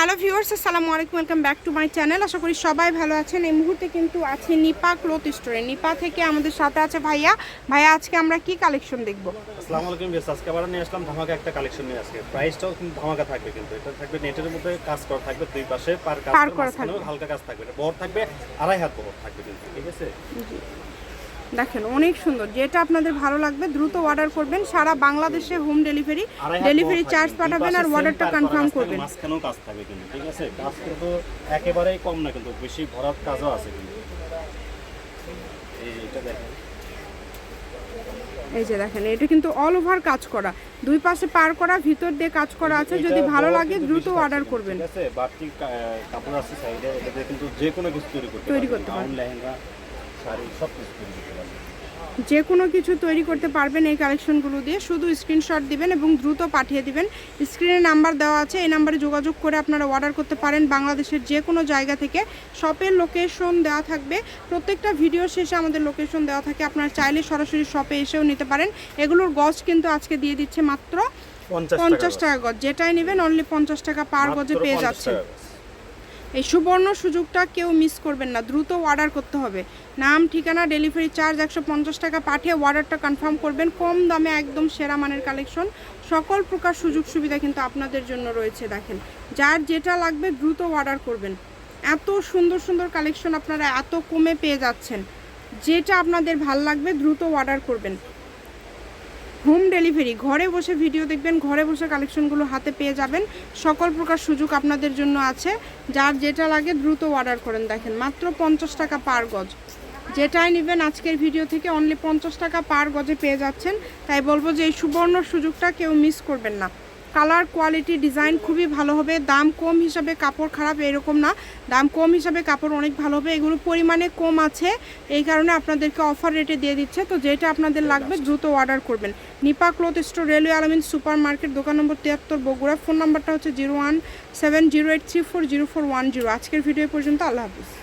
Hello viewers আসসালামু আলাইকুম welcome back to my channel. আশা করি সবাই ভালো আছেন। এই মুহূর্তে কিন্তু আছে নিপা ক্লথ স্টোরে। নিপা থেকে আমাদের সাথে আছে ভাইয়া। ভাইয়া আজকে আমরা কি কালেকশন দেখব? আসসালামু আলাইকুম বেশ আজকে আবার নিয়ে আসলাম ধামাকা একটা কালেকশন নিয়ে আজকে। প্রাইসটাও কিন্তু ধামাকা থাকবে কিন্তু। এটা থাকবে নেটের মধ্যে কাজ করা থাকবে দুই পাশে পার কাজ করা থাকবে। হালকা কাজ থাকবে। এটা বড় থাকবে আড়াই হাত বড় থাকবে কিন্তু ঠিক আছে? দেখেন অনেক সুন্দর। যেটা আপনাদের ভালো লাগবে দ্রুত অর্ডার করবেন। সারা বাংলাদেশে হোম ডেলিভারি ডেলিভারি চার্জ পাঠাবেন আর অর্ডারটা কনফার্ম করবেন। মাঝখানেও কাজ থাকবে কিন্তু ঠিক আছে? কাজ কিন্তু একেবারেই কম না কিন্তু বেশি ভরার কাজও আছে কিন্তু। এই এটা দেখেন। এই যে দেখেন এটা কিন্তু অল ওভার কাজ করা। দুই পাশে পার করা ভিতর দিয়ে কাজ করা আছে। যদি ভালো লাগে দ্রুত অর্ডার করবেন। ঠিক আছে? বাড়তি কাপড় আছে সাইডে এটাতে কিন্তু যে কোনো কিছু তৈরি করতে পারবেন। লেহেঙ্গা শাড়ি সব কিছু তৈরি করতে পারবেন। যে কোনো কিছু তৈরি করতে পারবেন এই কালেকশনগুলো দিয়ে। শুধু স্ক্রিনশট দিবেন এবং দ্রুত পাঠিয়ে দিবেন। স্ক্রিনে নাম্বার দেওয়া আছে এই নাম্বারে যোগাযোগ করে আপনারা অর্ডার করতে পারেন। বাংলাদেশের যে কোনো জায়গা থেকে শপের লোকেশন দেওয়া থাকবে। প্রত্যেকটা ভিডিও শেষে আমাদের লোকেশন দেওয়া থাকে। আপনারা চাইলে সরাসরি শপে এসেও নিতে পারেন। এগুলোর গজ কিন্তু আজকে দিয়ে দিচ্ছে মাত্র পঞ্চাশ টাকা গজ যেটাই নেবেন অনলি পঞ্চাশ টাকা পার গজে পেয়ে যাচ্ছেন। এই সুবর্ণ সুযোগটা কেউ মিস করবেন না, দ্রুত অর্ডার করতে হবে। নাম, ঠিকানা ডেলিভারি চার্জ একশো পঞ্চাশ টাকা পাঠিয়ে অর্ডারটা কনফার্ম করবেন। কম দামে একদম সেরা মানের কালেকশন সকল প্রকার সুযোগ সুবিধা কিন্তু আপনাদের জন্য রয়েছে, দেখেন। যার যেটা লাগবে দ্রুত অর্ডার করবেন। এত সুন্দর সুন্দর কালেকশন আপনারা এত কমে পেয়ে যাচ্ছেন। যেটা আপনাদের ভালো লাগবে, দ্রুত অর্ডার করবেন। Home delivery. ঘরে বসে ভিডিও দেখবেন, ঘরে বসে কালেকশনগুলো হাতে পেয়ে যাবেন। সকল প্রকার সুযোগ আপনাদের জন্য আছে। যার যেটা লাগে দ্রুত অর্ডার করেন। দেখেন, মাত্র পঞ্চাশ টাকা পার গজ। যেটাই নেবেন আজকের ভিডিও থেকে অনলি পঞ্চাশ টাকা পার গজে পেয়ে যাচ্ছেন। তাই বলব যে এই সুবর্ণ সুযোগটা কেউ মিস করবেন না। কালার, কোয়ালিটি, ডিজাইন খুবই ভালো হবে। দাম কম হিসাবে কাপড় খারাপ এরকম না। দাম কম হিসাবে কাপড় অনেক ভালো হবে। এগুলো পরিমাণে কম আছে। এই কারণে আপনাদেরকে অফার রেটে দিয়ে দিচ্ছে। তো যেটা আপনাদের লাগবে দ্রুত অর্ডার করবেন। Nipa cloth store, railway Almin super market দোকান নম্বর তিয়াত্তর, বগুড়া। ফোন নাম্বারটা হচ্ছে zero one seven zero eight three four zero four one zero. আজকের ভিডিও পর্যন্ত আল্লাহ হাফিজ।